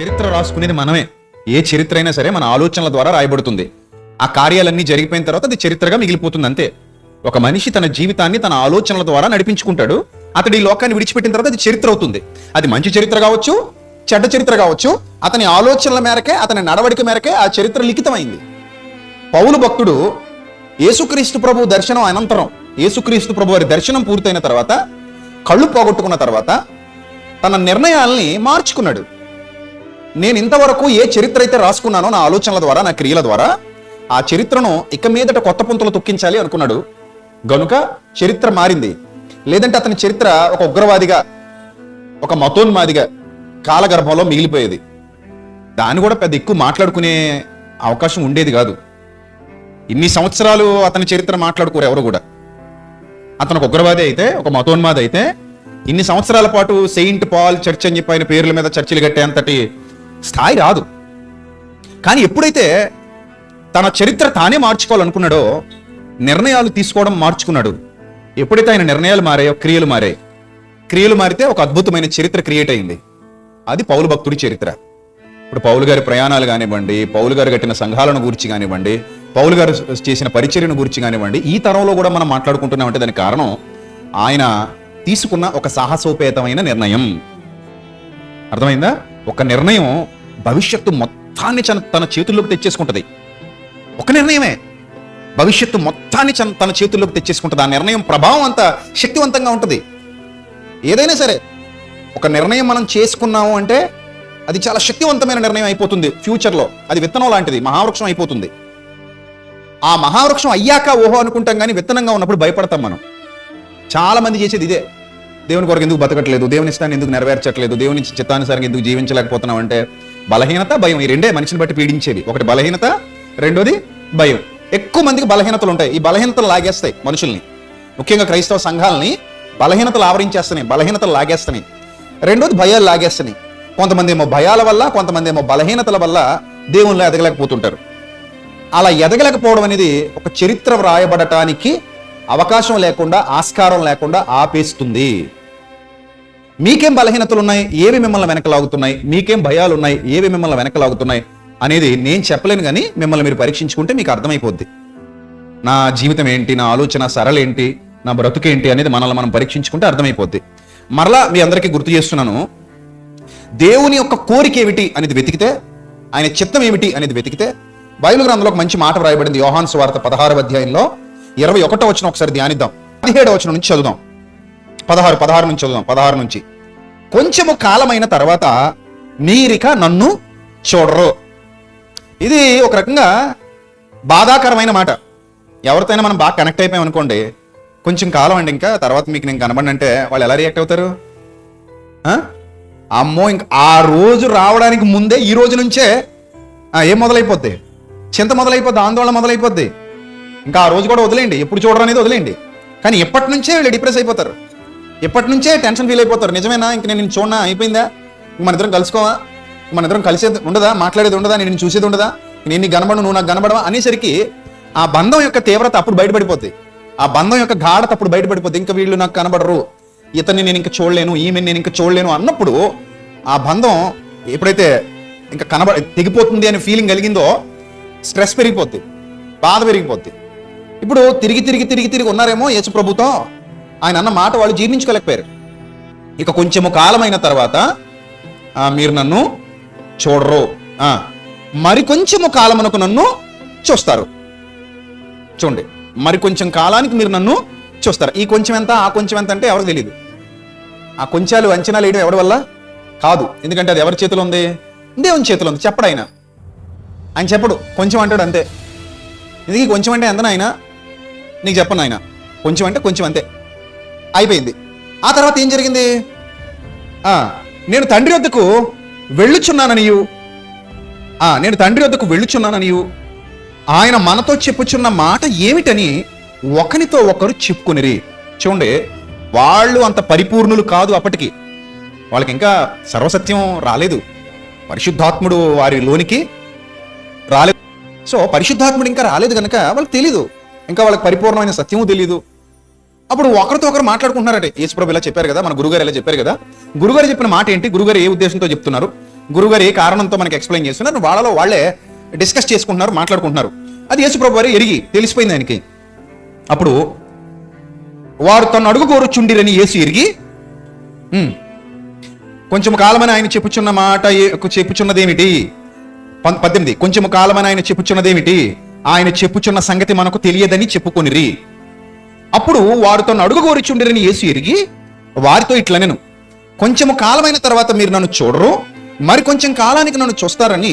చరిత్ర రాసుకునేది మనమే. ఏ చరిత్ర అయినా సరే మన ఆలోచనల ద్వారా రాయబడుతుంది. ఆ కార్యాలన్నీ జరిగిపోయిన తర్వాత అది చరిత్రగా మిగిలిపోతుంది అంతే. ఒక మనిషి తన జీవితాన్ని తన ఆలోచనల ద్వారా నడిపించుకుంటాడు. అతడు ఈ లోకాన్ని విడిచిపెట్టిన తర్వాత అది చరిత్ర అవుతుంది. అది మంచి చరిత్ర కావచ్చు చెడ్డ చరిత్ర కావచ్చు అతని ఆలోచనల మేరకే అతని నడవడిక మేరకే ఆ చరిత్ర లిఖితమైంది. పౌలు భక్తుడు యేసుక్రీస్తు ప్రభు దర్శనం అనంతరం యేసుక్రీస్తు ప్రభు వారి దర్శనం పూర్తయిన తర్వాత కళ్ళు పోగొట్టుకున్న తర్వాత తన నిర్ణయాల్ని మార్చుకున్నాడు. నేను ఇంతవరకు ఏ చరిత్ర అయితే రాసుకున్నానో నా ఆలోచనల ద్వారా నా క్రియల ద్వారా ఆ చరిత్రను ఇక మీదట కొత్త పుంతలు తొక్కించాలి అనుకున్నాడు. గనుక చరిత్ర మారింది. లేదంటే అతని చరిత్ర ఒక ఉగ్రవాదిగా ఒక మతోన్మాదిగా కాలగర్భంలో మిగిలిపోయేది. దాన్ని కూడా పెద్ద ఎక్కువ మాట్లాడుకునే అవకాశం ఉండేది కాదు. ఇన్ని సంవత్సరాలు అతని చరిత్ర మాట్లాడుకోరు ఎవరు కూడా. అతను ఒక ఉగ్రవాది అయితే ఒక మతోన్మాది అయితే ఇన్ని సంవత్సరాల పాటు సెయింట్ పాల్ చర్చ్ అని చెప్పి ఆయన పేర్ల మీద చర్చిలు కట్టేంతటి స్థాయి రాదు. కానీ ఎప్పుడైతే తన చరిత్ర తానే మార్చుకోవాలనుకున్నాడో నిర్ణయాలు తీసుకోవడం మార్చుకున్నాడు. ఎప్పుడైతే ఆయన నిర్ణయాలు మారాయో క్రియలు మారాయి. క్రియలు మారితే ఒక అద్భుతమైన చరిత్ర క్రియేట్ అయింది. అది పౌలు భక్తుడి చరిత్ర. ఇప్పుడు పౌలు గారి ప్రయాణాలు కానివ్వండి పౌలు గారు కట్టిన సంఘాలను గురించి కానివ్వండి పౌలు గారు చేసిన పరిచర్యను గురించి కానివ్వండి ఈ తరంలో కూడా మనం మాట్లాడుకుంటున్నామంటే దానికి కారణం ఆయన తీసుకున్న ఒక సాహసోపేతమైన నిర్ణయం. అర్థమైందా? ఒక నిర్ణయం భవిష్యత్తు మొత్తాన్ని తన చేతుల్లోకి తెచ్చేసుకుంటుంది. ఒక నిర్ణయమే. భవిష్యత్తు మొత్తాన్ని తన చేతుల్లోకి తెచ్చేసుకుంటుంది. ఆ నిర్ణయం ప్రభావం అంత శక్తివంతంగా ఉంటుంది. ఏదైనా సరే ఒక నిర్ణయం మనం చేసుకున్నాము అంటే అది చాలా శక్తివంతమైన నిర్ణయం అయిపోతుంది ఫ్యూచర్లో. అది విత్తనం లాంటిది మహావృక్షం అయిపోతుంది. ఆ మహావృక్షం అయ్యాక ఓహో అనుకుంటాం కానీ విత్తనంగా ఉన్నప్పుడు భయపడతాం మనం. చాలామంది చేసేది ఇదే. దేవుని కొరకు ఎందుకు బతకట్లేదు? దేవుని ఇష్టాన్ని ఎందుకు నెరవేర్చట్లేదు? దేవుని చిత్తానుసారంగా ఎందుకు జీవించలేకపోతున్నాం అంటే బలహీనత భయం. ఈ రెండే మనిషిని బట్టి పీడించేది ఒకటి బలహీనత రెండోది భయం. ఎక్కువ మందికి బలహీనతలు ఉంటాయి. ఈ బలహీనతలు లాగేస్తాయి మనుషుల్ని. ముఖ్యంగా క్రైస్తవ సంఘాలని బలహీనతలు ఆవరించేస్తున్నాయి. బలహీనతలు లాగేస్తున్నాయి. రెండోది భయాలు లాగేస్తున్నాయి. కొంతమంది ఏమో భయాల వల్ల కొంతమంది ఏమో బలహీనతల వల్ల దేవుళ్ళు ఎదగలేకపోతుంటారు. అలా ఎదగలేకపోవడం అనేది ఒక చరిత్ర వ్రాయబడటానికి అవకాశం లేకుండా ఆస్కారం లేకుండా ఆపేస్తుంది. మీకేం బలహీనతలు ఉన్నాయి ఏవి మిమ్మల్ని వెనకలాగుతున్నాయి? మీకేం భయాలు ఉన్నాయి ఏవి మిమ్మల్ని వెనకలాగుతున్నాయి? అనేది నేను చెప్పలేను కానీ మిమ్మల్ని మీరు పరీక్షించుకుంటే మీకు అర్థమైపోద్ది. నా జీవితం ఏంటి? నా ఆలోచన సరళేంటి? నా బ్రతుకేంటి అనేది మనల్ని మనం పరీక్షించుకుంటే అర్థమైపోద్ది. మరలా మీ అందరికీ గుర్తు చేస్తున్నాను. దేవుని యొక్క కోరిక ఏమిటి అనేది వెతికితే ఆయన చిత్తం ఏమిటి అనేది వెతికితే బైబిల్ గ్రంథంలో ఒక మంచి మాట వ్రాయబడింది. యోహాన్ సువార్త పదహారవ అధ్యాయంలో ఇరవై ఒకటో వచ్చిన ఒకసారి ధ్యానిద్దాం. పదిహేడవ వచ్చిన నుంచి చదువుదాం. పదహారు పదహారు నుంచి చదువుదాం పదహారు నుంచి. కొంచెము కాలమైన తర్వాత మీరిక నన్ను చూడరు. ఇది ఒక రకంగా బాధాకరమైన మాట. ఎవరితోనైనా మనం బాగా కనెక్ట్ అయిపోయాం అనుకోండి కొంచెం కాలం అండి ఇంకా తర్వాత మీకు నేను కనబడినంటే వాళ్ళు ఎలా రియాక్ట్ అవుతారు? అమ్మో ఇంక ఆ రోజు రావడానికి ముందే ఈ రోజు నుంచే ఏం మొదలైపోద్ది? చింత మొదలైపోద్ది ఆందోళన మొదలైపోద్ది. ఇంకా ఆ రోజు కూడా వదిలేయండి ఎప్పుడు చూడరు అనేది వదిలేయండి. కానీ ఎప్పటి నుంచే వీళ్ళు డిప్రెస్ అయిపోతారు. ఎప్పటి నుంచే టెన్షన్ ఫీల్ అయిపోతారు. నిజమేనా? ఇంక నేను చూడనా? అయిపోయిందా? మన ఇద్దరం కలుసుకోవా? మన ఇద్దరం కలిసేది ఉండదా? మాట్లాడేది ఉండదా? నేను చూసేది ఉండదా? నేను నీ కనబడు నువ్వు నాకు కనబడవా? అనేసరికి ఆ బంధం యొక్క తీవ్రత అప్పుడు బయటపడిపోతుంది ఆ బంధం యొక్క గాఢత అప్పుడు బయటపడిపోతుంది ఇంకా వీళ్ళు నాకు కనబడరు. ఇతన్ని నేను ఇంకా చూడలేను ఈమెను నేను ఇంకా చూడలేను అన్నప్పుడు ఆ బంధం ఎప్పుడైతే ఇంకా కనబడ తెగిపోతుంది అనే ఫీలింగ్ కలిగిందో స్ట్రెస్ పెరిగిపోద్ది. బాధ పెరిగిపోద్ది. ఇప్పుడు తిరిగి తిరిగి తిరిగి తిరిగి ఉన్నారేమో యేసు ప్రభుతో. ఆయన అన్న మాట వాళ్ళు జీర్ణించుకోలేకపోయారు. ఇక కొంచెము కాలమైన తర్వాత మీరు నన్ను చూడరు. మరి కొంచెము కాలమునకు నన్ను చూస్తారు. చూడండి మరి కొంచెం కాలానికి మీరు నన్ను చూస్తారు. ఈ కొంచెం ఎంత ఆ కొంచెం ఎంత అంటే ఎవరికి తెలియదు ఆ కొంచెాలు అంచనాలు వేయడం ఎవరి వల్ల? కాదు. ఎందుకంటే అది ఎవరి చేతిలో ఉంది? దేవుని చేతిలో ఉంది. చెప్పడు ఆయన. ఆయన చెప్పడు. కొంచెం అంటాడు అంతే. ఇది కొంచెం అంటే ఎంత ఆయన? నీకు చెప్పను ఆయన కొంచెం అంటే కొంచెం అంతే. అయిపోయింది. ఆ తర్వాత ఏం జరిగింది? నేను తండ్రి వద్దకు వెళ్ళుచున్నాననియు. నేను తండ్రి వద్దకు వెళ్ళుచున్నాననియు. ఆయన మనతో చెప్పుచున్న మాట ఏమిటని ఒకరితో ఒకరు చెప్పుకునిరి. చూడండి వాళ్ళు అంత పరిపూర్ణులు కాదు అప్పటికి. వాళ్ళకి ఇంకా సర్వసత్యం రాలేదు. పరిశుద్ధాత్ముడు వారి లోనికి రాలేదు. సో పరిశుద్ధాత్ముడు ఇంకా రాలేదు కనుక వాళ్ళకి తెలీదు. ఇంకా వాళ్ళకి పరిపూర్ణమైన సత్యము తెలీదు. అప్పుడు ఒకరితో ఒకరు మాట్లాడుకుంటున్నారట యేసుప్రభు ఇలా చెప్పారు కదా మన గురుగారు ఇలా చెప్పారు కదా. గురుగారు చెప్పిన మాట ఏంటి? గురుగారు ఏ ఉద్దేశంతో చెప్తున్నారు? గురుగారు ఏ కారణంతో మనకి ఎక్స్ప్లెయిన్ చేస్తున్నారు? వాళ్ళలో వాళ్ళే డిస్కస్ చేసుకుంటున్నారు మాట్లాడుకుంటున్నారు. అది యేసుప్రభు వారు ఎరిగి తెలిసిపోయింది ఆయనకి. అప్పుడు వారు తను అడుగు కోరుచుండిరని యేసు ఎరిగి కొంచెం కాలమని ఆయన చెప్పుచున్న మాట చెప్పుచున్నదేమిటి? పం- పద్దెనిమిది కొంచెం కాలమని ఆయన చెప్పుచున్నదేమిటి? ఆయన చెప్పుచున్న సంగతి మనకు తెలియదని చెప్పుకొనిరి. అప్పుడు వారు తను అడుగుగోరుచుండిరని యేసు ఎరిగి వారితో ఇట్లనెను కొంచెం కాలమైన తర్వాత మీరు నన్ను చూడరు మరి కొంచెం కాలానికి నన్ను చూస్తారని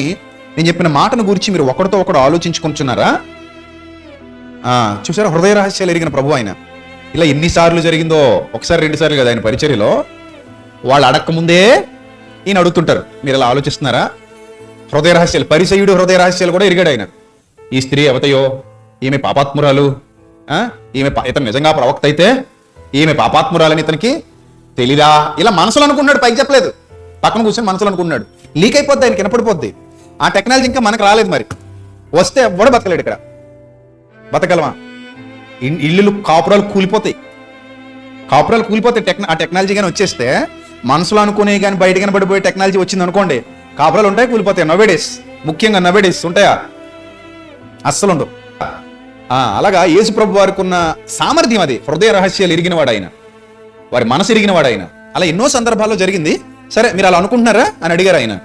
నేను చెప్పిన మాటను గురించి మీరు ఒకరితో ఒకడు ఆలోచించుకుంటున్నారా? చూసారా? హృదయ రహస్యాలు ఎరిగిన ప్రభు ఆయన. ఇలా ఎన్నిసార్లు జరిగిందో ఒకసారి రెండు సార్లు కదా ఆయన పరిచర్యలో వాళ్ళు అడక్కముందే ఈయన అడుగుతుంటారు మీరు ఇలా ఆలోచిస్తున్నారా? హృదయ రహస్యాలు పరిచయుడు హృదయ రహస్యాలు కూడా ఎరిగాడు ఆయన. ఈ స్త్రీ అవతయో ఈమె పాపాత్మురాలు? ఈమె పా- ఇతను నిజంగా ప్రవక్త అయితే ఈమె పాపాత్మురాలని ఇతనికి తెలీదా? ఇలా మనసులో అనుకున్నాడు పైకి చెప్పలేదు. పక్కన కూర్చొని మనసులో అనుకున్నాడు. లీక్ అయిపోద్ది ఆయన కినపడిపోద్ది ఆ టెక్నాలజీ ఇంకా మనకు రాలేదు మరి. వస్తే ఎవ్వడు బతకలేడు ఇక్కడ? బతకలవా ఇల్లులు కాపురాలు కూలిపోతాయి. కాపురాలు కూలిపోతాయి టెక్న ఆ టెక్నాలజీ కానీ వచ్చేస్తే మనసులో అనుకునే కానీ బయట కనబడిపోయే టెక్నాలజీ వచ్చింది అనుకోండి కాపురాలు ఉంటాయి కూలిపోతాయి. నవేడేస్ ముఖ్యంగా నవేడేస్ ఉంటాయా? అస్సలు ఉండవు. అలాగా యేసుప్రభు వారికి ఉన్న సామర్థ్యం అది. హృదయ రహస్యాలు ఎరిగినవాడు ఆయన వారి మనసు ఎరిగినవాడు ఆయన అలా ఎన్నో సందర్భాల్లో జరిగింది. సరే మీరు అలా అనుకుంటున్నారా? అని అడిగారు ఆయన.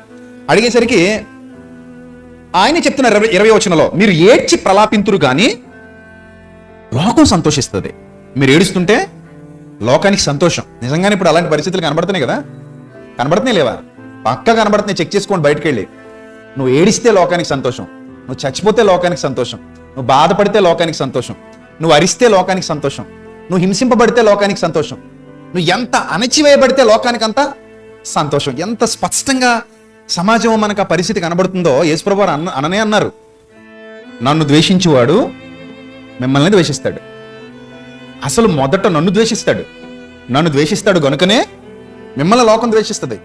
అడిగేసరికి ఆయన చెప్తున్నారు ఇరవై ఇరవై వచనంలో మీరు ఏడ్చి ప్రలాపింతురు కానీ లోకం సంతోషిస్తుంది. మీరు ఏడుస్తుంటే లోకానికి సంతోషం. నిజంగానే ఇప్పుడు అలాంటి పరిస్థితులు కనబడుతున్నాయి కదా? కనబడుతున్నాయి లేవా? పక్క కనబడుతున్నాయి. చెక్ చేసుకోండి బయటకు వెళ్ళి నువ్వు ఏడిస్తే లోకానికి సంతోషం. నువ్వు చచ్చిపోతే లోకానికి సంతోషం. నువ్వు బాధపడితే లోకానికి సంతోషం. నువ్వు అరిస్తే లోకానికి సంతోషం. నువ్వు హింసింపబడితే లోకానికి సంతోషం. నువ్వు ఎంత అణచివేయబడితే లోకానికి అంత సంతోషం. ఎంత స్పష్టంగా సమాజం మనకు ఆ పరిస్థితి కనబడుతుందో యేసుప్రభు అన్న అననే అన్నారు. నన్ను ద్వేషించేవాడు మిమ్మల్ని ద్వేషిస్తాడు. అసలు మొదట నన్ను ద్వేషిస్తాడు. నన్ను ద్వేషిస్తాడు గనుకనే మిమ్మల్ని లోకం ద్వేషిస్తుంది.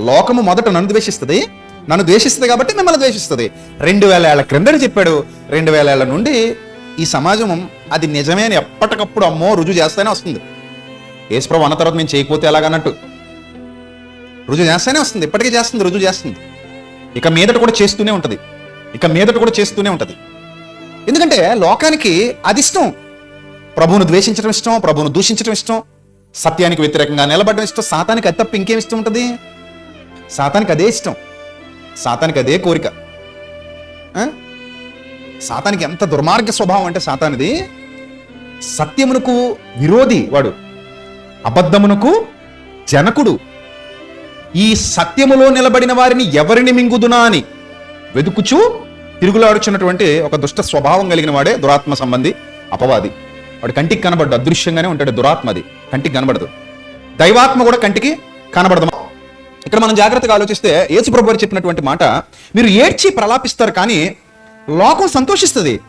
లోకము మొదట నన్ను ద్వేషిస్తుంది. నన్ను ద్వేషిస్తుంది కాబట్టి మిమ్మల్ని ద్వేషిస్తుంది. రెండు వేల ఏళ్ళ క్రిందట చెప్పాడు రెండు వేల నుండి ఈ సమాజం అది నిజమే అని ఎప్పటికప్పుడు అమ్మో రుజువు చేస్తూనే వస్తుంది. యేసుప్రభు అన్న తర్వాత మేము చేయకపోతే ఎలాగన్నట్టు? రుజువు చేస్తూనే వస్తుంది. ఇప్పటికీ చేస్తుంది రుజువు చేస్తుంది. ఇక మీదట కూడా చేస్తూనే ఉంటుంది. ఇక మీదట కూడా చేస్తూనే ఉంటుంది. ఎందుకంటే లోకానికి అది ఇష్టం. ప్రభువును ద్వేషించడం ఇష్టం ప్రభువును దూషించడం ఇష్టం సత్యానికి వ్యతిరేకంగా నిలబడడం ఇష్టం సాతానికి అది తప్ప ఇంకేం ఇష్టం ఉంటుంది? సాతానికి అదే ఇష్టం. సాతానికి అదే కోరిక. ఆ? సాతానికి ఎంత దుర్మార్గ స్వభావం అంటే సాతానిది? సత్యమునకు విరోధి వాడు అబద్ధమునకు జనకుడు. ఈ సత్యములో నిలబడిన వారిని ఎవరిని మింగుదునా అని వెతుకుచూ తిరుగులాడుచున్నటువంటి ఒక దుష్ట స్వభావం కలిగిన వాడే దురాత్మ సంబంధి అపవాది. వాడు కంటికి కనబడ్డు అదృశ్యంగానే ఉంటాడు దురాత్మది. కంటికి కనబడదు. దైవాత్మ కూడా కంటికి కనబడదు. ఇక్కడ మనం జాగ్రత్తగా ఆలోచిస్తే యేసుప్రభు చెప్పినటువంటి మాట మీరు ఏడ్చి ప్రలాపిస్తారు కానీ లోకం సంతోషిస్తుంది.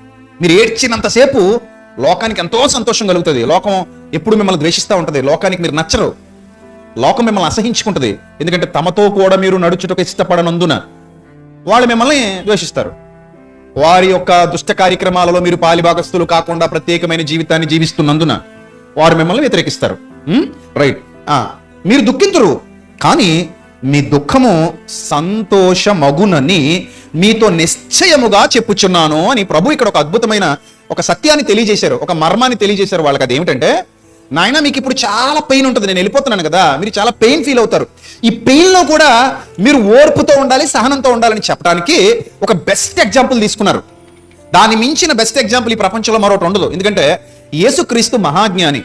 మీరు ఏడ్చినంతసేపు లోకానికి ఎంతో సంతోషం కలుగుతుంది. లోకం ఎప్పుడు మిమ్మల్ని ద్వేషిస్తూ ఉంటుంది. లోకానికి మీరు నచ్చరు. లోకం మిమ్మల్ని అసహించుకుంటుంది. ఎందుకంటే తమతో కూడా మీరు నడుచుటకు ఇష్టపడనందున వాళ్ళు మిమ్మల్ని ద్వేషిస్తారు. వారి యొక్క దుష్ట కార్యక్రమాలలో మీరు పాలిభాగస్తులు కాకుండా ప్రత్యేకమైన జీవితాన్ని జీవిస్తున్నందున వారు మిమ్మల్ని వ్యతిరేకిస్తారు. రైట్ మీరు దుఃఖింతురు. కానీ మీ దుఃఖము సంతోషమగునని మీతో నిశ్చయముగా చెప్పుచున్నాను అని ప్రభు ఇక్కడ ఒక అద్భుతమైన ఒక సత్యాన్ని తెలియజేశారు ఒక మర్మాన్ని తెలియజేశారు వాళ్ళకి. అది ఏమిటంటే నాయన మీకు ఇప్పుడు చాలా పెయిన్ ఉంటుంది. నేను వెళ్ళిపోతున్నాను కదా. మీరు చాలా పెయిన్ ఫీల్ అవుతారు. ఈ పెయిన్లో కూడా మీరు ఓర్పుతో ఉండాలి సహనంతో ఉండాలని చెప్పడానికి ఒక బెస్ట్ ఎగ్జాంపుల్ తీసుకున్నారు. దాని మించిన బెస్ట్ ఎగ్జాంపుల్ ఈ ప్రపంచంలో మరొకటి ఉండదు. ఎందుకంటే యేసుక్రీస్తు మహాజ్ఞాని.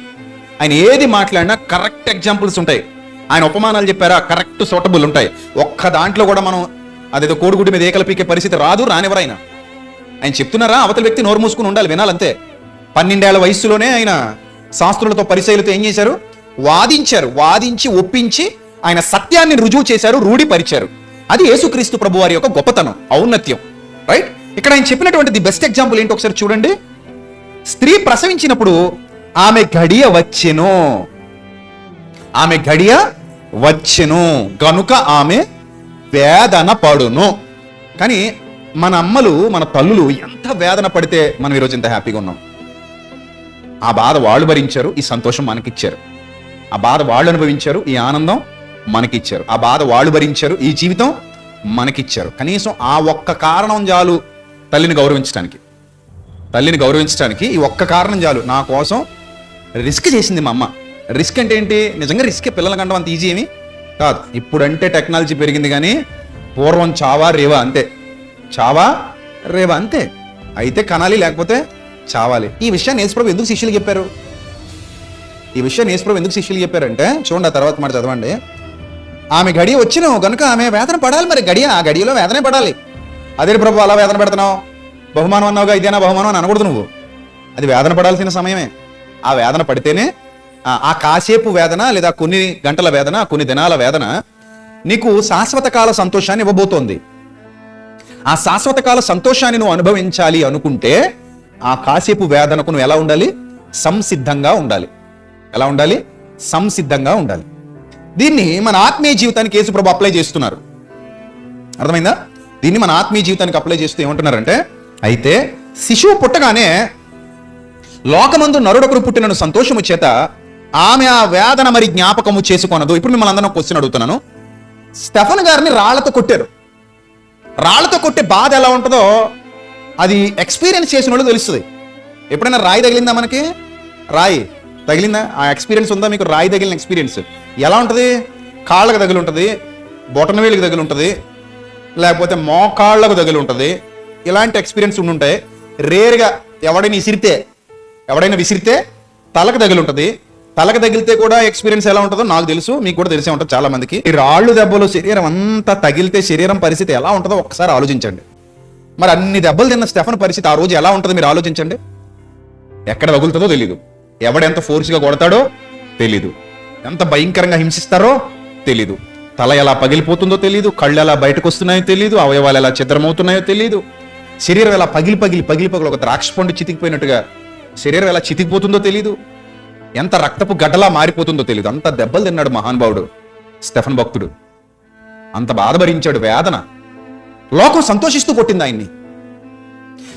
ఆయన ఏది మాట్లాడినా కరెక్ట్ ఎగ్జాంపుల్స్ ఉంటాయి. ఆయన ఉపమానాలు చెప్పారా? కరెక్ట్ సూటబుల్ ఉంటాయి. ఒక్క దాంట్లో కూడా మనం అదేదో కోడిగుడ్డి మీద ఏకల పీకే పరిస్థితి రాదు రానివరైనా ఆయన చెప్తున్నారా? అవతల వ్యక్తి నోరు మూసుకుని ఉండాలి వినాలంతే. పన్నెండేళ్ళ వయస్సులోనే ఆయన శాస్త్రులతో పరిచయలతో ఏం చేశారు? వాదించారు వాదించి ఒప్పించి ఆయన సత్యాన్ని రుజువు చేశారు రూఢిపరిచారు అది యేసుక్రీస్తు ప్రభు వారి యొక్క గొప్పతనం ఔన్నత్యం. రైట్? ఇక్కడ ఆయన చెప్పినటువంటి ది బెస్ట్ ఎగ్జాంపుల్ ఏంటి ఒకసారి చూడండి. స్త్రీ ప్రసవించినప్పుడు ఆమె గడియ వచ్చెను. ఆమె గడియ వచ్చెను. గనుక ఆమె వేదన పడును. కానీ మన అమ్మలు మన తల్లులు ఎంత వేదన పడితే మనం ఈరోజు ఇంత హ్యాపీగా ఉన్నాం. ఆ బాధ వాళ్ళు భరించారు ఈ సంతోషం మనకిచ్చారు. ఆ బాధ వాళ్ళు అనుభవించారు ఈ ఆనందం మనకిచ్చారు. ఆ బాధ వాళ్ళు భరించారు ఈ జీవితం మనకిచ్చారు. కనీసం ఆ ఒక్క కారణం చాలు తల్లిని గౌరవించడానికి తల్లిని గౌరవించడానికి ఈ ఒక్క కారణం చాలు. నా కోసం రిస్క్ చేసింది మా అమ్మ. రిస్క్ అంటే ఏంటి? నిజంగా రిస్క్ పిల్లల కంటే అంత ఈజీ ఏమి? కాదు. ఇప్పుడంటే టెక్నాలజీ పెరిగింది కానీ పూర్వం చావా రేవా అంతే. చావా రేవా అంతే. అయితే కనాలి లేకపోతే చావాలి. ఈ విషయాన్ని యేసుప్రభు ఎందుకు శిష్యులు చెప్పారు? ఈ విషయాన్ని యేసుప్రభు ఎందుకు శిష్యులు చెప్పారంటే చూడండి ఆ తర్వాత మాట చదవండి. ఆమె గడి వచ్చిన కనుక ఆమె వేదన పడాలి మరి. గడియ ఆ గడియలో వేదనే పడాలి. అదే ప్రభు అలా వేదన పెడుతున్నావు? బహుమానం అన్నావుగా ఇదేనా బహుమానం అని అనకూడదు నువ్వు. అది వేదన పడాల్సిన సమయమే. ఆ వేదన పడితేనే ఆ- కాసేపు వేదన లేదా కొన్ని గంటల వేదన కొన్ని దినాల వేదన నీకు శాశ్వత కాల సంతోషాన్ని ఇవ్వబోతోంది. ఆ శాశ్వత కాల సంతోషాన్ని నువ్వు అనుభవించాలి అనుకుంటే ఆ కాసేపు వేదనకు నువ్వు ఎలా ఉండాలి? సంసిద్ధంగా ఉండాలి. ఎలా ఉండాలి? సంసిద్ధంగా ఉండాలి. దీన్ని మన ఆత్మీయ జీవితానికి యేసుప్రభు అప్లై చేస్తున్నారు. అర్థమైందా? దీన్ని మన ఆత్మీయ జీవితానికి అప్లై చేస్తూ ఏమంటున్నారంటే అయితే శిశువు పుట్టగానే లోకమందు నరుడొకరు పుట్టినను సంతోషము చేత ఆమె ఆ వేదన మరి జ్ఞాపకము చేసుకొనదు. ఇప్పుడు మిమ్మల్ని అందరం క్వశ్చన్ అడుగుతున్నాను. స్టెఫన్ గారిని రాళ్ళతో కొట్టారు. రాళ్ళతో కొట్టే బాధ ఎలా ఉంటుందో అది ఎక్స్పీరియన్స్ చేసిన వాళ్ళు తెలుస్తుంది. ఎప్పుడైనా రాయి తగిలిందా మనకి? రాయి తగిలిందా? ఆ ఎక్స్పీరియన్స్ ఉందా మీకు? రాయి తగిలిన ఎక్స్పీరియన్స్ ఎలా ఉంటుంది? కాళ్ళకు తగిలి ఉంటుంది. బొటన వేలికి తగిలి ఉంటుంది. లేకపోతే మోకాళ్ళకు తగిలి ఉంటుంది. ఇలాంటి ఎక్స్పీరియన్స్ ఉండుంటాయి రేర్గా ఎవడైనా విసిరితే ఎవడైనా విసిరితే తలకు తగిలి ఉంటుంది. తలకు తగిలితే కూడా ఎక్స్పీరియన్స్ ఎలా ఉంటుందో నాకు తెలుసు మీకు కూడా తెలిసే ఉంటుంది చాలా మందికి. ఈ రాళ్ళు దెబ్బలు శరీరం అంతా తగిలితే శరీరం పరిస్థితి ఎలా ఉంటుందో ఒకసారి ఆలోచించండి. మరి అన్ని దెబ్బలు తిన్న స్టెఫన్ పరిస్థితి ఆ రోజు ఎలా ఉంటుందో మీరు ఆలోచించండి. ఎక్కడ తగులుతుందో తెలీదు. ఎవడెంత ఫోర్స్గా కొడతాడో తెలీదు. ఎంత భయంకరంగా హింసిస్తారో తెలీదు. తల ఎలా పగిలిపోతుందో తెలీదు. కళ్ళు ఎలా బయటకు వస్తున్నాయో తెలీదు. అవయవాలు ఎలా చిద్రమవుతున్నాయో తెలీదు. శరీరం ఎలా పగిలి పగిలి పగిలి పగిలి ఒక ద్రాక్ష పండు చితికిపోయినట్టుగా శరీరం ఎలా చితికిపోతుందో తెలీదు. ఎంత రక్తపు గడ్డలా మారిపోతుందో తెలియదు అంత దెబ్బలు తిన్నాడు మహానుభావుడు స్టెఫన్ భక్తుడు. అంత బాధ భరించాడు వేదన. లోకం సంతోషిస్తూ కొట్టింది ఆయన్ని.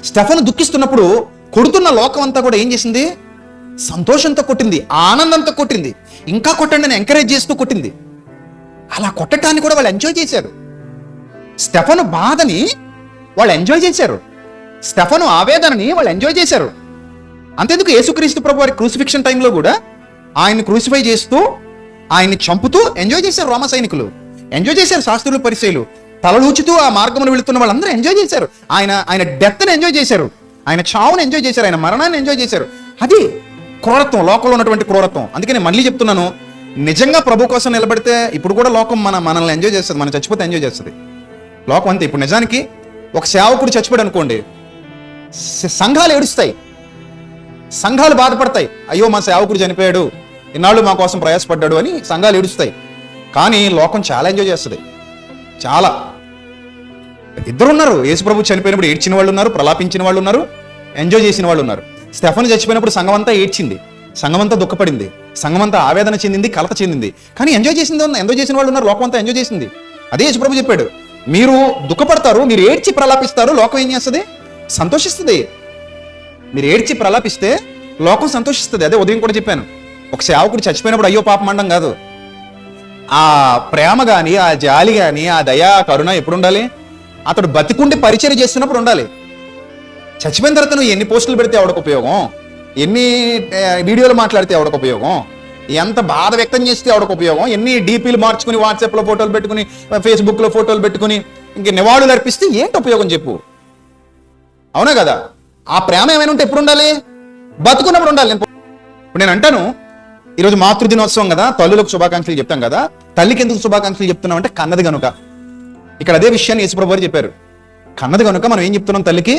స్టెఫన్ దుఃఖిస్తున్నప్పుడు కొడుతున్న లోకం అంతా కూడా ఏం చేసింది? సంతోషంతో కొట్టింది ఆనందంతో కొట్టింది. ఇంకా కొట్టండి అని ఎంకరేజ్ చేస్తూ కొట్టింది. అలా కొట్టడానికి కూడా వాళ్ళు ఎంజాయ్ చేశారు. స్టెఫను బాధని వాళ్ళు ఎంజాయ్ చేశారు. స్టెఫను ఆవేదనని వాళ్ళు ఎంజాయ్ చేశారు. అంతేందుకు యేసుక్రీస్తు ప్రభు వారి క్రూసిఫిక్షన్ టైంలో కూడా ఆయన్ని క్రూసిఫై చేస్తూ ఆయన్ని చంపుతూ ఎంజాయ్ చేశారు రోమ సైనికులు. ఎంజాయ్ చేశారు శాస్త్రులు పరిచయలు తలలూచుతూ ఆ మార్గంలో వెళుతున్న వాళ్ళందరూ ఎంజాయ్ చేశారు. ఆయన ఆయన డెత్ని ఎంజాయ్ చేశారు. ఆయన చావును ఎంజాయ్ చేశారు. ఆయన మరణాన్ని ఎంజాయ్ చేశారు. అది క్రూరత్వం లోకంలో ఉన్నటువంటి క్రూరత్వం. అందుకే నేను మళ్ళీ చెప్తున్నాను నిజంగా ప్రభు కోసం నిలబడితే ఇప్పుడు కూడా లోకం మన మనల్ని ఎంజాయ్ చేస్తుంది మనం చచ్చిపోతే ఎంజాయ్ చేస్తుంది. లోకం అంతే. ఇప్పుడు నిజానికి ఒక సేవకుడు చచ్చిపోయాడు అనుకోండి సంఘాలు ఏడుస్తాయి. సంఘాలు బాధపడతాయి. అయ్యో మా సేవకుడు చనిపోయాడు. ఇన్నాళ్ళు మా కోసం ప్రయాసపడ్డాడు అని సంఘాలు ఏడుస్తాయి. కానీ లోకం చాలా ఎంజాయ్ చేస్తుంది. చాలా. ఇద్దరు ఉన్నారు యేసుప్రభు చనిపోయినప్పుడు ఏడ్చిన వాళ్ళు ఉన్నారు ప్రలాపించిన వాళ్ళు ఉన్నారు ఎంజాయ్ చేసిన వాళ్ళు ఉన్నారు స్టెఫన్ చచ్చిపోయినప్పుడు సంఘం అంతా ఏడ్చింది. సంఘం అంతా దుఃఖపడింది. సంఘం అంతా ఆవేదన చెందింది కలత చెందింది. కానీ ఎంజాయ్ చేసింది ఉన్న ఎంజాయ్ చేసిన వాళ్ళు ఉన్నారు లోకం అంతా ఎంజాయ్ చేసింది. అదే యేసుప్రభు చెప్పాడు. మీరు దుఃఖపడతారు మీరు ఏడ్చి ప్రలాపిస్తారు లోకం ఏం చేస్తుంది? సంతోషిస్తుంది. మీరు ఏడ్చి ప్రలాపిస్తే లోకం సంతోషిస్తుంది. అదే ఉదయం కూడా చెప్పాను. ఒక సేవకుడు చచ్చిపోయినప్పుడు అయ్యో పాపం అనడం కాదు. ఆ ప్రేమ కానీ ఆ జాలి కానీ ఆ దయా కరుణ ఎప్పుడు ఉండాలి? అతడు బతికుండి పరిచయం చేస్తున్నప్పుడు ఉండాలి. చచ్చిపోయిన తర్వాత నువ్వు ఎన్ని పోస్టులు పెడితే ఆవిడకు ఉపయోగం? ఎన్ని వీడియోలు మాట్లాడితే ఆవిడకు ఉపయోగం? ఎంత బాధ వ్యక్తం చేస్తే ఆవిడకు ఉపయోగం? ఎన్ని డీపీలు మార్చుకుని వాట్సాప్లో ఫోటోలు పెట్టుకుని ఫేస్బుక్లో ఫోటోలు పెట్టుకుని ఇంక నివాళులు అర్పిస్తే ఏంటి ఉపయోగం చెప్పు? అవునా కదా? ఆ ప్రేమ ఏమైనా ఉంటే ఎప్పుడు ఉండాలి? బతుకున్నప్పుడు ఉండాలి. నేను ఇప్పుడు నేను అంటాను ఈరోజు మాతృదినోత్సవం కదా తల్లులకు శుభాకాంక్షలు చెప్తాం కదా తల్లికి ఎందుకు శుభాకాంక్షలు చెప్తున్నాం అంటే కన్నది కనుక ఇక్కడ అదే విషయాన్ని యేసుప్రభు గారు చెప్పారు. కన్నది కనుక మనం ఏం చెప్తున్నాం తల్లికి?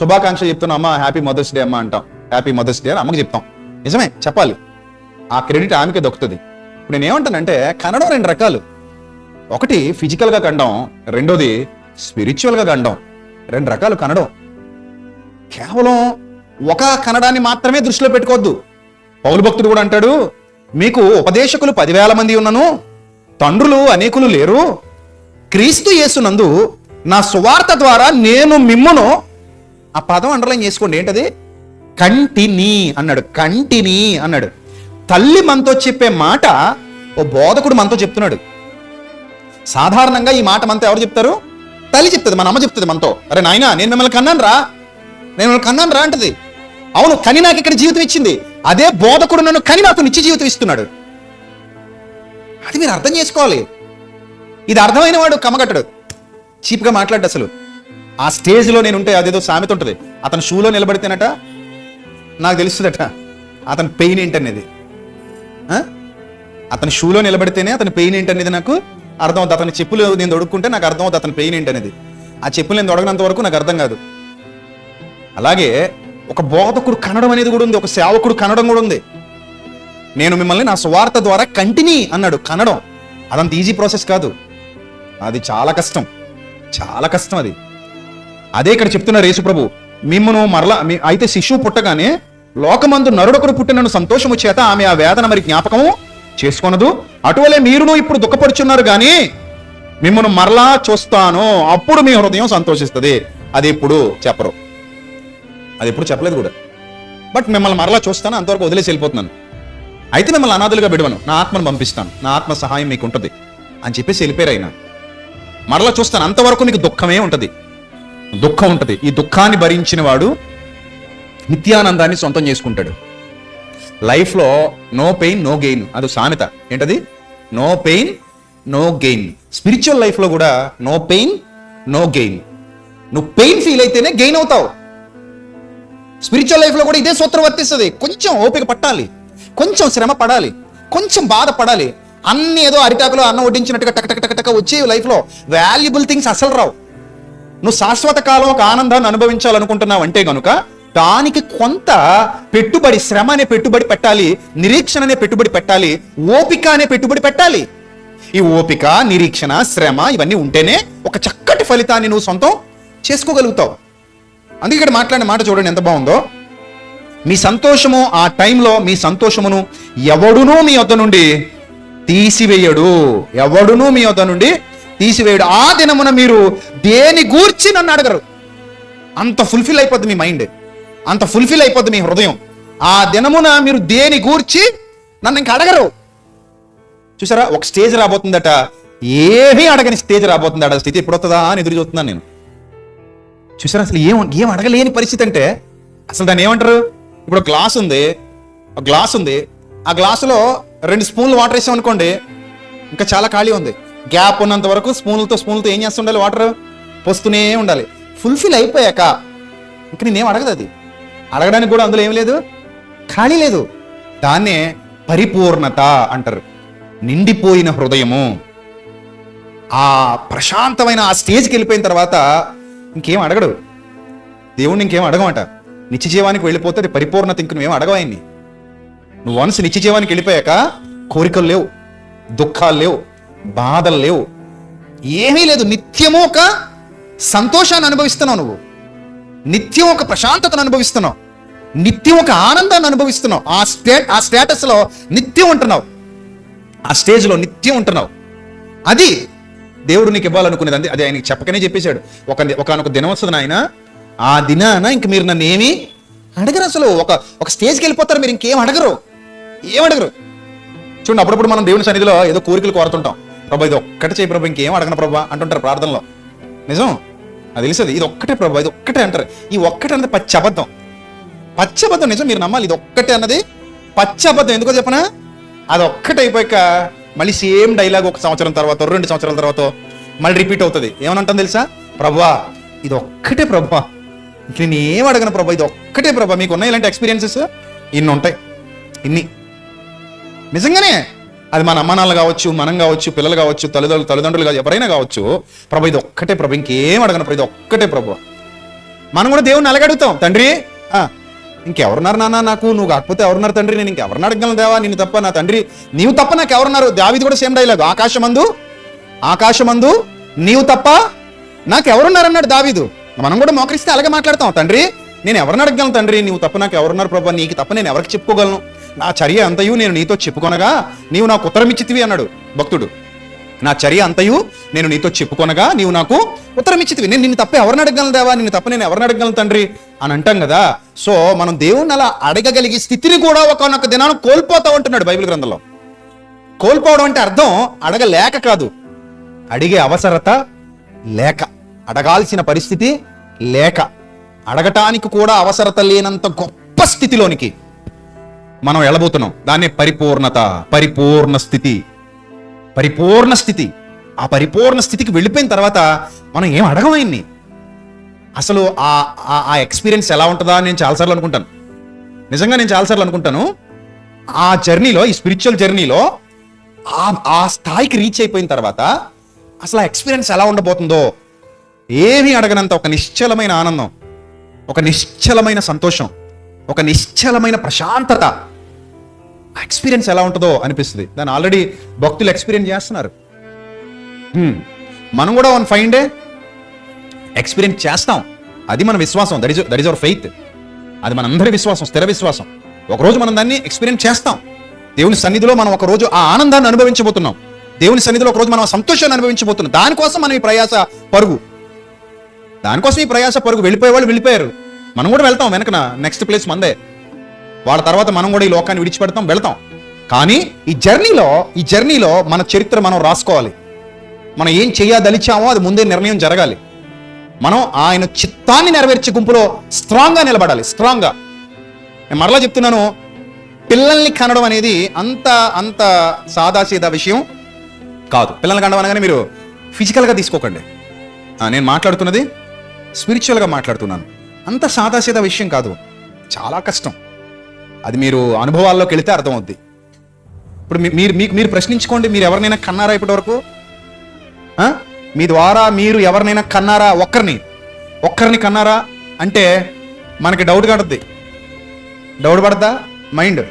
శుభాకాంక్షలు చెప్తున్నాం అమ్మ హ్యాపీ మదర్స్ డే అమ్మ అంటాం. హ్యాపీ మదర్స్ డే అని అమ్మకి చెప్తాం. నిజమే చెప్పాలి. ఆ క్రెడిట్ ఆమెకే దొక్కుతుంది. ఇప్పుడు నేను ఏమంటానంటే కనడం రెండు రకాలు. ఒకటి ఫిజికల్గా గా కండం రెండోది స్పిరిచువల్గా గా కండం. రెండు రకాలు కనడం కేవలం ఒక కన్నడాన్ని మాత్రమే దృష్టిలో పెట్టుకోవద్దు. పౌలు భక్తుడు కూడా అంటాడు మీకు ఉపదేశకులు పదివేల మంది ఉన్నను తండ్రులు అనేకులు లేరు. క్రీస్తు యేసునందు నా సువార్త ద్వారా నేను మిమ్మును ఆ పదం అండర్లైన్ చేసుకోండి. ఏంటది? కంటిని అన్నాడు. కంటిని అన్నాడు. తల్లి మనతో చెప్పే మాట ఓ బోధకుడు మనతో చెప్తున్నాడు. సాధారణంగా ఈ మాట మనతో ఎవరు చెప్తారు? తల్లి చెప్తుంది మన అమ్మ చెప్తుంది మనతో. అరే నాయనా నేను మిమ్మల్ని కన్నాను రా నేను కన్నాను రా అంటది. అవును కని నాకు ఇక్కడ జీవితం ఇచ్చింది. అదే బోధకుడు నన్ను కని నాకు నిత్య జీవితం ఇస్తున్నాడు. అది మీరు అర్థం చేసుకోవాలి. ఇది అర్థమైన వాడు కమగట్టడు చీప్గా మాట్లాడు అసలు. ఆ స్టేజ్లో నేను ఉంటే అదేదో సామెత ఉంటుంది. అతను షూలో నిలబడితేనట నాకు తెలుస్తుందట అతని పెయిన్ ఏంటనేది. అతని షూలో నిలబడితేనే అతని పెయిన్ ఏంటనేది నాకు అర్థం అవుతుంది అతని చెప్పులు నేను దొడుక్కుంటే నాకు అర్థం అవుతుంది అతని పెయిన్ ఏంటనేది. ఆ చెప్పులు నేను దొడగనంత వరకు నాకు అర్థం కాదు. అలాగే ఒక బోధకుడు కనడం అనేది కూడా ఉంది ఒక సేవకుడు కనడం కూడా ఉంది. నేను మిమ్మల్ని నా స్వార్థ ద్వారా కంటిన్యూ అన్నాడు కనడం. అదంత ఈజీ ప్రాసెస్ కాదు. అది చాలా కష్టం చాలా కష్టం అది. అదే ఇక్కడ చెప్తున్నారు యేసుప్రభు మిమ్మను మరలా అయితే శిశువు పుట్టగానే లోకమందు నరుడొకరు పుట్టినను సంతోషము చేత ఆమె ఆ వేదన మరి జ్ఞాపకము చేసుకొనదు. అటువలే మీరును ఇప్పుడు దుఃఖపడుచున్నారు కానీ మిమ్మను మరలా చూస్తాను అప్పుడు మీ హృదయం సంతోషిస్తుంది. అది ఇప్పుడు చెప్పరు. అది ఎప్పుడు చెప్పలేదు కూడా. బట్ మిమ్మల్ని మరలా చూస్తాను అంతవరకు వదిలేసి వెళ్ళిపోతున్నాను. అయితే మిమ్మల్ని అనాథులుగా విడవను. నా ఆత్మను పంపిస్తాను. నా ఆత్మ సహాయం మీకు ఉంటుంది. అని చెప్పేసి వెళ్ళిపోయారు ఆయన. మరలా చూస్తాను అంతవరకు నీకు దుఃఖమే ఉంటుంది. దుఃఖం ఉంటుంది. ఈ దుఃఖాన్ని భరించిన వాడు నిత్యానందాన్ని సొంతం చేసుకుంటాడు. లైఫ్లో నో పెయిన్ నో గెయిన్ అది సామెత. ఏంటది? No pain no gain spiritual లైఫ్లో కూడా నో పెయిన్ నో గెయిన్ నువ్వు పెయిన్ ఫీల్ అయితేనే గెయిన్ అవుతావు. స్పిరిచువల్ లైఫ్లో కూడా ఇదే సూత్రం వర్తిస్తుంది. కొంచెం ఓపిక పట్టాలి. కొంచెం శ్రమ పడాలి. కొంచెం బాధ పడాలి. అన్ని ఏదో అరిటాకులో అన్నం వడ్డించినట్టుగా టక టక టక టక వచ్చే లైఫ్లో వాల్యుబుల్ థింగ్స్ అసలు రావు. నువ్వు శాశ్వత కాలం ఒక ఆనందాన్ని అనుభవించాలనుకుంటున్నావు అంటే గనుక దానికి కొంత పెట్టుబడి శ్రమ అనే పెట్టుబడి పెట్టాలి నిరీక్షణ అనే పెట్టుబడి పెట్టాలి ఓపిక అనే పెట్టుబడి పెట్టాలి. ఈ ఓపిక నిరీక్షణ శ్రమ ఇవన్నీ ఉంటేనే ఒక చక్కటి ఫలితాన్ని నువ్వు సొంతం చేసుకోగలుగుతావు. అందుకే ఇక్కడ మాట్లాడిన మాట చూడండి ఎంత బాగుందో. మీ సంతోషము ఆ టైంలో మీ సంతోషమును ఎవడునూ మీ వద్ద నుండి తీసివేయడు. ఎవడునూ మీ వద్ద నుండి తీసివేయడు. ఆ దినమున మీరు దేని గూర్చి నన్ను అడగరు. అంత ఫుల్ఫిల్ అయిపోద్ది మీ మైండ్ అంత ఫుల్ఫిల్ అయిపోద్ది మీ హృదయం. ఆ దినమున మీరు దేని గూర్చి నన్ను ఇంక అడగరు. చూసారా? ఒక స్టేజ్ రాబోతుందట. ఏమీ అడగని స్టేజ్ రాబోతుందట. స్థితి ఎప్పుడు వస్తుందా అని ఎదురు చూస్తున్నాను నేను. చూసారా? అసలు ఏం ఏం అడగలేని పరిస్థితి అంటే అసలు దాన్ని ఏమంటారు? ఇప్పుడు గ్లాస్ ఉంది. ఒక గ్లాస్ ఉంది. ఆ గ్లాసులో రెండు స్పూన్లు వాటర్ వేసాం అనుకోండి ఇంకా చాలా ఖాళీ ఉంది. గ్యాప్ ఉన్నంత వరకు స్పూన్లతో స్పూన్లతో ఏం చేస్తుండాలి వాటర్ పోస్తూనే ఉండాలి. ఫుల్ఫిల్ అయిపోయాక ఇంక నేనేం అడగదు అది. అడగడానికి కూడా అందులో ఏం లేదు? ఖాళీ లేదు. దాన్నే పరిపూర్ణత అంటారు. నిండిపోయిన హృదయము. ఆ ప్రశాంతమైన ఆ స్టేజ్కి వెళ్ళిపోయిన తర్వాత ఇంకేం అడగడు. దేవుణ్ణి ఇంకేం అడగమంట. నిత్యజీవానికి వెళ్ళిపోతే అది పరిపూర్ణత ఇంక నువ్వేం అడగవు నువ్వు వన్స్ నిత్యజీవానికి వెళ్ళిపోయాక కోరికలు లేవు దుఃఖాలు లేవు బాధలు లేవు. ఏమీ లేదు నిత్యము ఒక సంతోషాన్ని అనుభవిస్తున్నావు నువ్వు. నిత్యం ఒక ప్రశాంతతను అనుభవిస్తున్నావు. నిత్యం ఒక ఆనందాన్ని అనుభవిస్తున్నావు. ఆ స్టే ఆ స్టేటస్లో నిత్యం ఉంటున్నావు. ఆ స్టేజ్లో నిత్యం ఉంటున్నావు. అది దేవుడు నీకు ఇవ్వాలనుకునేది అది అది ఆయనకి చెప్పకనే చెప్పేశాడు. ఒక ఒకనొక దినం వస్తుంది ఆయన ఆ దినాన ఇంక మీరు నన్ను ఏమి అడగరు అసలు. ఒక ఒక స్టేజ్కి వెళ్ళిపోతారు మీరు ఇంకేం అడగరు. ఏం అడగరు. చూడండి అప్పుడప్పుడు మనం దేవుని సన్నిధిలో ఏదో కోరికలు కోరుతుంటాం. ప్రభా ఇది ఒక్కటే చేయి ప్రభా ఇంకేం అడగను ప్రభా అంటుంటారు ప్రార్థనలో. నిజం? అది తెలుస్తుంది ఇది ఒక్కటే ప్రభా ఇది ఒక్కటే అంటారు. ఈ ఒక్కటే అన్నది పచ్చి అబద్ధం. పచ్చి అబద్ధం నిజం మీరు నమ్మాలి ఇది ఒక్కటే అన్నది పచ్చి అబద్ధం. ఎందుకో చెప్పనా? అది ఒక్కటే అయిపోయాక మళ్ళీ సేమ్ డైలాగ్ ఒక సంవత్సరం తర్వాత రెండు సంవత్సరాల తర్వాత మళ్ళీ రిపీట్ అవుతుంది. ఏమనంటాం తెలుసా? ప్రభా ఇది ఒక్కటే ప్రభా నేను ఏం అడగను ప్రభా ఇది ఒక్కటే ప్రభా. మీకు ఉన్నాయి ఇలాంటి ఎక్స్పీరియన్సెస్ ఇన్ని ఉంటాయి. ఇన్ని. నిజంగానే అది మన అమ్మానాలు కావచ్చు మనం కావచ్చు పిల్లలు కావచ్చు తల్లిదండ్రులు తల్లిదండ్రులు కావచ్చు ఎవరైనా కావచ్చు ప్రభు ఇది ఒక్కటే ప్రభు. ఇంకేం అడగను ప్రభు ఇది ఒక్కటే ప్రభు. మనం కూడా దేవుణ్ణి అలగడుగుతాం తండ్రి ఇంకెవరున్నారు నాన్న నాకు? నువ్వు కాకపోతే ఎవరున్నారు తండ్రి? నేను ఇంకెవరిని అడగలను దేవా? నేను తప్ప నా తండ్రి. నీవు తప్ప నాకు ఎవరున్నారు దావిది కూడా సేమ్ డైలాగ్ ఆకాశమందు? ఆకాశమందు? నీవు తప్ప నాకు ఎవరున్నారన్నాడు దావీదు. మనం కూడా మోకరిస్తే అలాగే మాట్లాడతాం. తండ్రి నేను ఎవరిని అడగలను తండ్రి? నీవు తప్ప నాకు ఎవరున్నారు ప్రభా? నీకు తప్ప నేను ఎవరికి చెప్పుకోగలను? నా చర్య అంతయు నేను నీతో చెప్పుకొనగా నీవు నాకు ఉత్తరం ఇచ్చితివి అన్నాడు భక్తుడు. నా చర్య అంతయు నేను నీతో చెప్పుకొనగా నీవు నాకు ఉత్తరం ఇచ్చితివి నేను నిన్ను తప్ప ఎవరిని అడగలను దేవా? నిన్ను తప్ప నేను ఎవరిని అడగలను తండ్రి? అని అంటాం కదా. సో మనం దేవుణ్ణి అలా అడగగలిగే స్థితిని కూడా ఒకనొక దినాన్ని కోల్పోతా ఉంటున్నాడు బైబిల్ గ్రంథంలో. కోల్పోవడం అంటే అర్థం అడగలేక కాదు. అడిగే అవసరత లేక. అడగాల్సిన పరిస్థితి లేక. అడగటానికి కూడా అవసరత లేనంత గొప్ప స్థితిలోనికి మనం వెళ్ళబోతున్నాం దాన్నే పరిపూర్ణత పరిపూర్ణ స్థితి. పరిపూర్ణ స్థితి ఆ పరిపూర్ణ స్థితికి వెళ్ళిపోయిన తర్వాత మనం ఏం అడగమైంది అసలు ఆ ఆ- ఆ ఎక్స్పీరియన్స్ ఎలా ఉంటుందా నేను చాలాసార్లు అనుకుంటాను. నిజంగా నేను చాలాసార్లు అనుకుంటాను. ఆ జర్నీలో ఈ స్పిరిచువల్ జర్నీలో ఆ ఆ స్థాయికి రీచ్ అయిపోయిన తర్వాత అసలు ఆ ఎక్స్పీరియన్స్ ఎలా ఉండబోతుందో ఏమీ అడగనంత ఒక నిశ్చలమైన ఆనందం ఒక నిశ్చలమైన సంతోషం ఒక నిశ్చలమైన ప్రశాంతత. ఎక్స్పీరియన్స్ ఎలా ఉంటుందో అనిపిస్తుంది. దాన్ని ఆల్రెడీ భక్తులు ఎక్స్పీరియన్స్ చేస్తున్నారు. మనం కూడా వన్ ఫైన్ డే ఎక్స్పీరియన్స్ చేస్తాం. అది మన విశ్వాసం. That is that is our faith అది మనందరి విశ్వాసం స్థిర విశ్వాసం. ఒకరోజు మనం దాన్ని ఎక్స్పీరియన్స్ చేస్తాం. దేవుని సన్నిధిలో మనం ఒక రోజు ఆ ఆనందాన్ని అనుభవించబోతున్నాం. దేవుని సన్నిధిలో ఒకరోజు మనం సంతోషాన్ని అనుభవించబోతున్నాం. దానికోసం మనం ఈ ప్రయాస పరుగు. దానికోసం ఈ ప్రయాస పరుగు. వెళ్ళిపోయే వాళ్ళు వెళ్ళిపోయారు. మనం కూడా వెళ్తాం వెనకన. నెక్స్ట్ ప్లేస్ మందే వాళ్ళ తర్వాత మనం కూడా ఈ లోకాన్ని విడిచిపెడతాం వెళ్తాం. కానీ ఈ జర్నీలో ఈ జర్నీలో మన చరిత్ర మనం రాసుకోవాలి. మనం ఏం చేయదలిచామో అది ముందే నిర్ణయం జరగాలి. మనం ఆయన చిత్తాన్ని నెరవేర్చే గుంపులో స్ట్రాంగ్గా నిలబడాలి స్ట్రాంగ్గా నేను మరలా చెప్తున్నాను పిల్లల్ని కనడం అనేది అంత అంత సాదాసీదా విషయం కాదు. పిల్లల్ని కనడం అనగానే మీరు ఫిజికల్గా తీసుకోకండి. నేను మాట్లాడుతున్నది స్పిరిచువల్గా మాట్లాడుతున్నాను. అంత సాదాసీదా విషయం కాదు. చాలా కష్టం. అది మీరు అనుభవాల్లోకి వెళితే అర్థమవుద్ది. ఇప్పుడు మీ- మీరు మీకు మీరు ప్రశ్నించుకోండి మీరు ఎవరినైనా కన్నారా ఇప్పటి వరకు మీ ద్వారా మీరు ఎవరినైనా కన్నారా? ఒక్కరిని. ఒక్కరిని కన్నారా? అంటే మనకి డౌట్ కడుద్ది డౌట్ పడద్దా? మైండ్.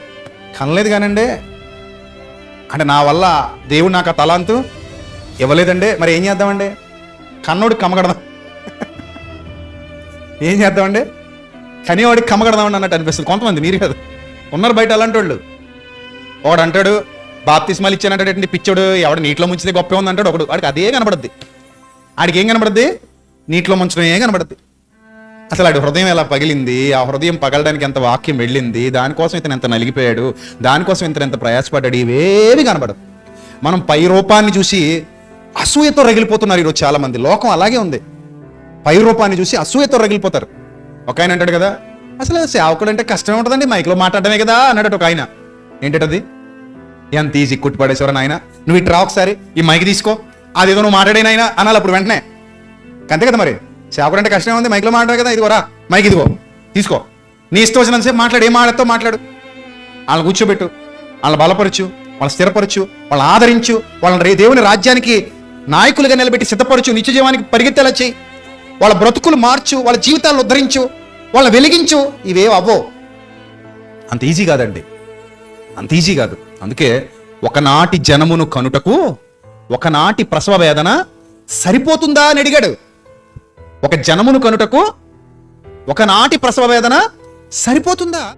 కనలేదు కానండి. అంటే నా వల్ల దేవుడు నాకు ఆ తలాంతు ఇవ్వలేదండి. మరి ఏం చేద్దామండి? కన్నోడికి కమ్మగడదాం ఏం చేద్దామండి? కనివాడికి కమ్మగడదామండి అన్నట్టు అనిపిస్తుంది. కొంతమంది మీరు కాదు. ఉన్నారు బయట అలాంటి వాళ్ళు ఒకడు అంటాడు బాప్తిస్మాలు ఇచ్చానంటాడు పిచ్చోడు? ఎవడ నీటిలో ముంచితే గొప్ప ఉంది అంటాడు ఒకడు. వాడికి అదే కనబడద్ది. ఆడికి ఏం కనబడద్ది? నీటిలో ముంచడం ఏం కనబడద్ది. అసలు ఆడి హృదయం ఎలా పగిలింది? ఆ హృదయం పగలడానికి ఎంత వాక్యం వెళ్ళింది? దానికోసం ఇతను ఎంత నలిగిపోయాడు? దానికోసం ఇతను ఎంత ప్రయాసపడ్డాడు? ఇవేవి కనబడదు మనం పై రూపాన్ని చూసి అసూయతో రగిలిపోతున్నారు ఈరోజు చాలామంది. లోకం అలాగే ఉంది. పై రూపాన్ని చూసి అసూయతో రగిలిపోతారు. ఒక ఆయన అంటాడు కదా అసలు సేవకుడు అంటే కష్టమే ఉంటుందండి మైక్లో మాట్లాడమే కదా అన్నాడు ఒక ఆయన. ఏంటది ఎంత ఈజీ కుట్టి పడేసేవారు నాయన? నువ్వు ఇటు రా ఒకసారి ఈ మైక్ తీసుకో. అదేదో నువ్వు మాట్లాడేనాయన అనాలి అప్పుడు వెంటనే. అంతే కదా మరి? సేవకుడు అంటే కష్టమే ఉంది మైక్లో మాట్లాడే కదా ఇదిగో రా మైక్ ఇదిగో తీసుకో. నీ ఇష్టం వచ్చినంతసేపు మాట్లాడు ఏం మాట్లాడుతో మాట్లాడు. వాళ్ళని కూర్చోబెట్టు వాళ్ళని బలపరచు వాళ్ళని స్థిరపరచు వాళ్ళని ఆదరించు వాళ్ళని రే- దేవుని రాజ్యానికి నాయకులుగా నిలబెట్టి సిద్ధపరచు నిత్య జీవానికి పరిగెత్తేలా చేయి. వాళ్ళ బ్రతుకులు మార్చు వాళ్ళ జీవితాలను ఉద్ధరించు. వాళ్ళని వెలిగించు ఇవే అవ్వో అంత ఈజీ కాదండి. అంత ఈజీ కాదు. అందుకే ఒకనాటి జనమును కనుటకు ఒకనాటి ప్రసవ వేదన సరిపోతుందా అని అడిగాడు. ఒక జనమును కనుటకు ఒకనాటి ప్రసవ వేదన సరిపోతుందా?